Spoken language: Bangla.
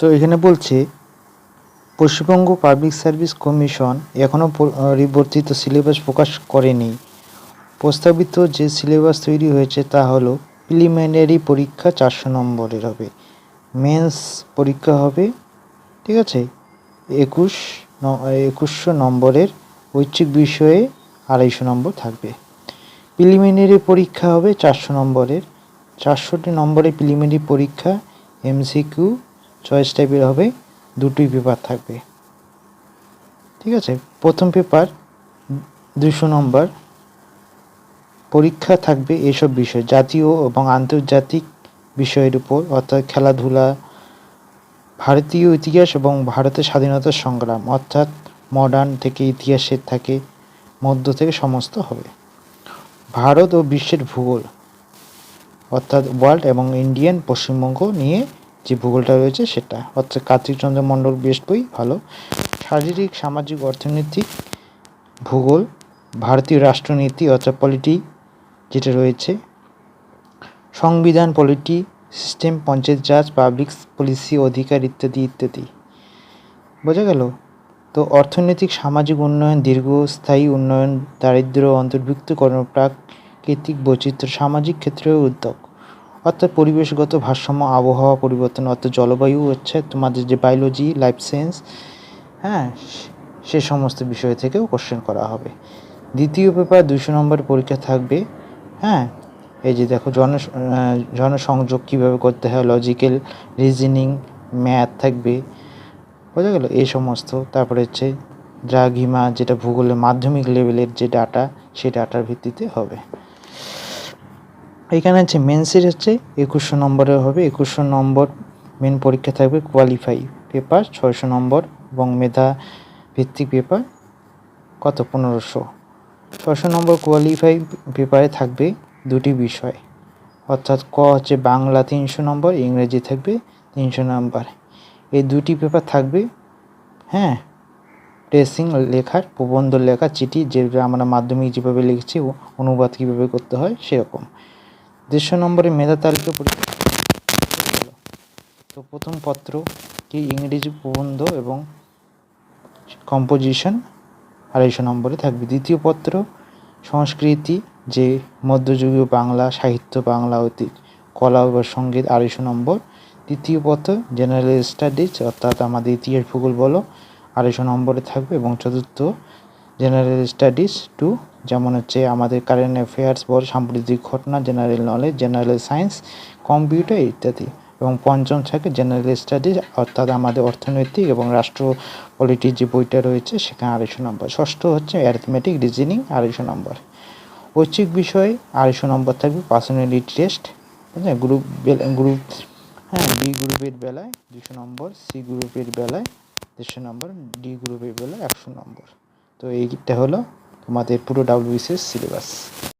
তো এখানে বলছে, পশ্চিমবঙ্গ পাবলিক সার্ভিস কমিশন এখনও পরিবর্তিত সিলেবাস প্রকাশ করেনি। প্রস্তাবিত যে সিলেবাস তৈরি হয়েছে তা হলো প্রিলিমিনারি পরীক্ষা চারশো নম্বরের হবে। মেন্স পরীক্ষা হবে, ঠিক আছে? একুশ একুশশো নম্বরের ঐচ্ছিক বিষয়ে আড়াইশো নম্বর থাকবে। প্রিলিমিনারি পরীক্ষা হবে চারশো নম্বরের। চারশোটি নম্বরের প্রিলিমিনারি পরীক্ষা এমসিকিউ চয়েস টাইপের হবে, দুটোই পেপার থাকবে। ঠিক আছে? প্রথম পেপার দুশো নম্বর পরীক্ষা থাকবে এসব বিষয়, জাতীয় এবং আন্তর্জাতিক বিষয়ের উপর, অর্থাৎ খেলাধুলা, ভারতীয় ইতিহাস এবং ভারতের স্বাধীনতা সংগ্রাম, অর্থাৎ মডার্ন থেকে ইতিহাসের থাকে, মধ্য থেকে সমস্ত হবে। ভারত ও বিশ্বের ভূগোল, অর্থাৎ ওয়ার্ল্ড এবং ইন্ডিয়ান পশ্চিমবঙ্গ নিয়ে যে ভূগোলটা রয়েছে সেটা। অর্থাৎ কার্তিক চন্দ্র মণ্ডল বেস্ট বই, ভালো। শারীরিক, সামাজিক, অর্থনৈতিক ভূগোল, ভারতীয় রাষ্ট্রনীতি, অর্থাৎ পলিটি যেটা রয়েছে। সংবিধান polity system panchayat raj public policy অধিকার ইত্যাদি ইত্যাদি। বোঝা গেল? তো অর্থনৈতিক, সামাজিক উন্নয়ন, দীর্ঘস্থায়ী উন্নয়ন, দারিদ্র্য অন্তর্ভুক্তকরণ প্রাকৃতিক বৈচিত্র্য, সামাজিক ক্ষেত্রেও উদ্যোগ। অর্থাৎ পরিবেশগত ভারসাম্য, আবহাওয়া পরিবর্তন, অর্থাৎ জলবায়ু হচ্ছে তোমাদের যে বায়োলজি লাইফ সায়েন্স হ্যাঁ সে সমস্ত বিষয় থেকেও কোশ্চেন করা হবে। দ্বিতীয় পেপার দুশো নম্বর পরীক্ষা থাকবে হ্যাঁ এই যে দেখো জন জনসংযোগ কীভাবে করতে হয় লজিক্যাল রিজনিং ম্যাথ থাকবে, বোঝা গেল? এই সমস্ত, তারপরে হচ্ছে দ্রাঘিমা, যেটা ভূগোলের মাধ্যমিক লেভেলের যে ডাটা সেই ডাটার ভিত্তিতে হবে। এখানে হচ্ছে মেন্সের হচ্ছে একুশশো নম্বরের হবে। একুশশো নম্বর মেন পরীক্ষা থাকবে কোয়ালিফাই পেপার ছয়শো নম্বর এবং মেধা ভিত্তিক পেপার কত? পনেরোশো। ছশো নম্বর কোয়ালিফাই পেপারে থাকবে দুটি বিষয়। অর্থাৎ ক হচ্ছে বাংলা তিনশো নম্বর, ইংরেজি থাকবে তিনশো নম্বর। এই দুটি পেপার থাকবে হ্যাঁ? প্রেসিং লেখার, প্রবন্ধ লেখা চিঠি যেগুলো আমরা মাধ্যমিক যেভাবে লিখছি, অনুবাদ কীভাবে করতে হয়, সেরকম। দেড়শো নম্বরে মেধা তালিকা পরীক্ষা তো প্রথম পত্র কি ইংরেজি প্রবন্ধ এবং কম্পোজিশন আড়াইশো নম্বরে থাকবে। দ্বিতীয় পত্র, সংস্কৃতি, যে মধ্যযুগীয় বাংলা, সাহিত্য, বাংলা, অতীত, কলা বা সংগীত, আড়াইশো নম্বর। তৃতীয় পত্র জেনারেল স্টাডিজ অর্থাৎ আমাদের ইতিহাস ভূগোল বলো, আড়াইশো নম্বরে থাকবে। এবং চতুর্থ জেনারেল স্টাডিজ টু যেমন হচ্ছে আমাদের কারেন্ট অ্যাফেয়ার্স বল সাম্প্রতিক ঘটনা general knowledge general science computer ইত্যাদি এবং পঞ্চম থাকে জেনারেল স্টাডিজ অর্থাৎ আমাদের অর্থনৈতিক এবং রাষ্ট্র পলিটির যে বইটা রয়েছে সেখানে আড়াইশো নম্বর। ষষ্ঠ হচ্ছে অ্যারিথমেটিক রিজনিং আড়াইশো নম্বর। ঐচ্ছিক বিষয়ে, আড়াইশো নম্বর থাকবে পার্সোনালিটি টেস্ট গ্রুপ গ্রুপ হ্যাঁ বি গ্রুপের বেলায় দুশো নম্বর সি গ্রুপের বেলায় দেড়শো নম্বর ডি গ্রুপের বেলায় একশো নম্বর। তো এইটা হলো তোমাদের পুরো ডাব্লিউবিসিএস সিলেবাস